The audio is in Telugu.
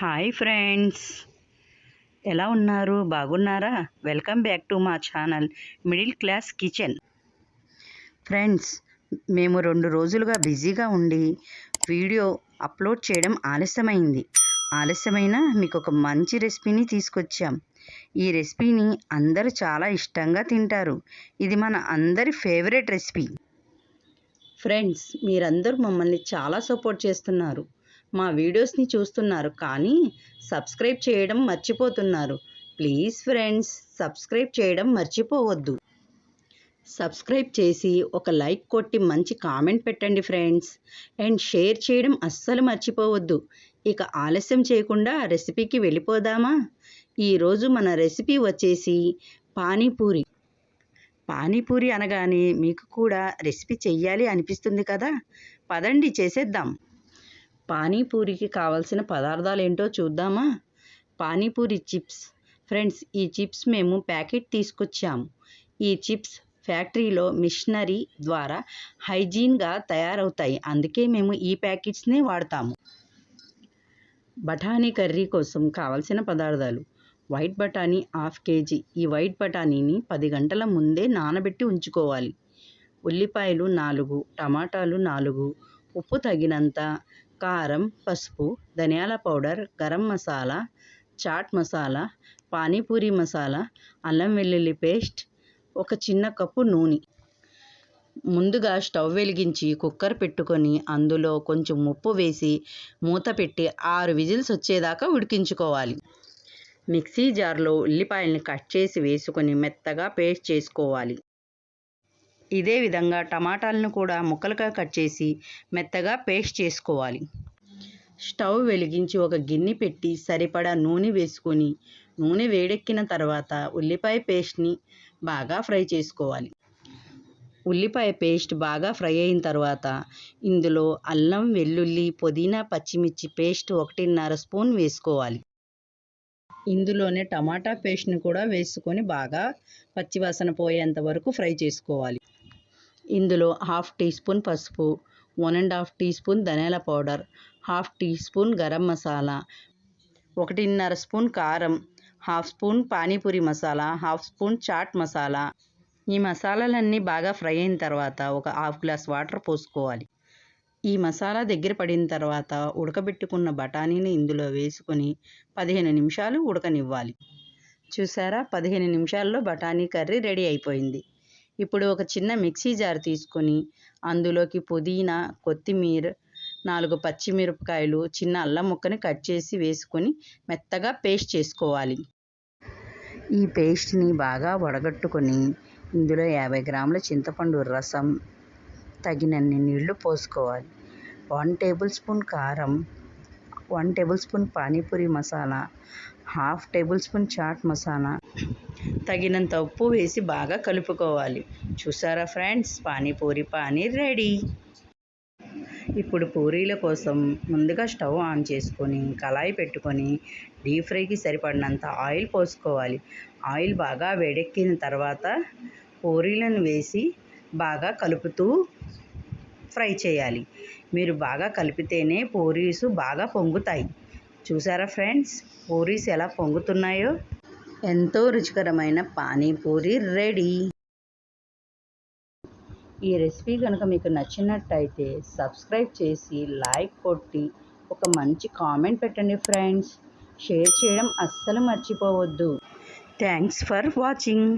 హాయ్ ఫ్రెండ్స్ ఎలా ఉన్నారు? బాగున్నారా? వెల్కమ్ బ్యాక్ టు మా channel middle class kitchen friends మేము రెండు రోజులుగా బిజీగా ఉండి వీడియో అప్లోడ్ చేయడం ఆలస్యమైంది. ఆలస్యమైన మీకు ఒక మంచి రెసిపీని తీసుకొచ్చాం. ఈ రెసిపీని అందరూ చాలా ఇష్టంగా తింటారు. ఇది మన అందరి ఫేవరెట్ రెసిపీ. ఫ్రెండ్స్ మీరందరూ మమ్మల్ని చాలా సపోర్ట్ చేస్తున్నారు. మా వీడియోస్ని చూస్తున్నారు కానీ సబ్స్క్రైబ్ చేయడం మర్చిపోతున్నారు. ప్లీజ్ ఫ్రెండ్స్ సబ్స్క్రైబ్ చేయడం మర్చిపోవద్దు. సబ్స్క్రైబ్ చేసి ఒక లైక్ కొట్టి మంచి కామెంట్ పెట్టండి ఫ్రెండ్స్. అండ్ షేర్ చేయడం అస్సలు మర్చిపోవద్దు. ఇక ఆలస్యం చేయకుండా రెసిపీకి వెళ్ళిపోదామా? ఈరోజు మన రెసిపీ వచ్చేసి పానీపూరి. పానీపూరి అనగానే మీకు కూడా రెసిపీ చెయ్యాలి అనిపిస్తుంది కదా? పదండి చేసేద్దాం. పానీపూరికి కావాల్సిన పదార్థాలు ఏంటో చూద్దామా? పానీపూరి చిప్స్. ఫ్రెండ్స్ ఈ చిప్స్ మేము ప్యాకెట్ తీసుకొచ్చాము. ఈ చిప్స్ ఫ్యాక్టరీలో మిషనరీ ద్వారా హైజీన్గా తయారవుతాయి. అందుకే మేము ఈ ప్యాకెట్స్నే వాడతాము. బఠానీ కర్రీ కోసం కావలసిన పదార్థాలు. వైట్ బఠానీ హాఫ్ కేజీ. ఈ వైట్ బఠానీని పది గంటల ముందే నానబెట్టి ఉంచుకోవాలి. ఉల్లిపాయలు నాలుగు టమాటాలు నాలుగు ఉప్పు తగినంత కారం పసుపు ధనియాల పౌడర్ గరం మసాలా చాట్ మసాలా పానీపూరి మసాలా అల్లం వెల్లుల్లి పేస్ట్ ఒక చిన్న కప్పు నూనె. ముందుగా స్టవ్ వెలిగించి కుక్కర్ పెట్టుకొని అందులో కొంచెం ఉప్పు వేసి మూత పెట్టి ఆరు విజిల్స్ వచ్చేదాకా ఉడికించుకోవాలి. మిక్సీ జార్లో ఉల్లిపాయల్ని కట్ చేసి వేసుకొని మెత్తగా పేస్ట్ చేసుకోవాలి. ఇదే విధంగా టమాటాలను కూడా ముక్కలుగా కట్ చేసి మెత్తగా పేస్ట్ చేసుకోవాలి. స్టవ్ వెలిగించి ఒక గిన్నె పెట్టి సరిపడా నూనె వేసుకొని నూనె వేడెక్కిన తర్వాత ఉల్లిపాయ పేస్ట్ని బాగా ఫ్రై చేసుకోవాలి. ఉల్లిపాయ పేస్ట్ బాగా ఫ్రై అయిన తర్వాత ఇందులో అల్లం వెల్లుల్లి పుదీనా పచ్చిమిర్చి పేస్ట్ ఒకటిన్నర స్పూన్ వేసుకోవాలి. ఇందులోనే టమాటా పేస్ట్ని కూడా వేసుకొని బాగా పచ్చివాసన పోయేంత వరకు ఫ్రై చేసుకోవాలి. ఇందులో హాఫ్ టీ స్పూన్ పసుపు one and half teaspoon ధనియాల powder half teaspoon garam masala ఒకటిన్నర స్పూన్ కారం half spoon panipuri masala half spoon chaat masala. ఈ మసాలాలన్నీ బాగా ఫ్రై అయిన తర్వాత ఒక హాఫ్ గ్లాస్ వాటర్ పోసుకోవాలి. ఈ మసాలా దగ్గర పడిన తర్వాత ఉడకబెట్టుకున్న బఠానీని ఇందులో వేసుకొని పదిహేను నిమిషాలు ఉడకనివ్వాలి. చూసారా? పదిహేను నిమిషాల్లో బఠానీ కర్రీ రెడీ అయిపోయింది. ఇప్పుడు ఒక చిన్న మిక్సీ జార్ తీసుకొని అందులోకి పుదీనా కొత్తిమీర నాలుగు పచ్చిమిరపకాయలు చిన్న అల్లం ముక్కని కట్ చేసి వేసుకొని మెత్తగా పేస్ట్ చేసుకోవాలి. ఈ పేస్ట్ని బాగా వడగట్టుకొని ఇందులో యాభై గ్రాముల చింతపండు రసం తగినన్ని నీళ్ళు పోసుకోవాలి. వన్ టేబుల్ స్పూన్ కారం one tablespoon panipuri masala half tablespoon chaat masala తగినంత ఉప్పు వేసి బాగా కలుపుకోవాలి. చూసారా ఫ్రెండ్స్? పానీపూరి పానీ రెడీ. ఇప్పుడు పూరీల కోసం ముందుగా స్టవ్ ఆన్ చేసుకొని కళాయి పెట్టుకొని డీప్ ఫ్రైకి సరిపడినంత ఆయిల్ పోసుకోవాలి. ఆయిల్ బాగా వేడెక్కిన తర్వాత పూరీలను వేసి బాగా కలుపుతూ ఫ్రై చేయాలి. మీరు బాగా కలిపితేనే పూరీస్ బాగా పొంగుతాయి. చూసారా ఫ్రెండ్స్? పూరీస్ ఎలా పొంగుతున్నాయో? ఎంతో రుచికరమైన పానీపూరి రెడీ. ఈ రెసిపీ కనుక మీకు నచ్చినట్టయితే సబ్స్క్రైబ్ చేసి లైక్ కొట్టి ఒక మంచి కామెంట్ పెట్టండి ఫ్రెండ్స్. షేర్ చేయడం అస్సలు మర్చిపోవద్దు. Thanks for watching.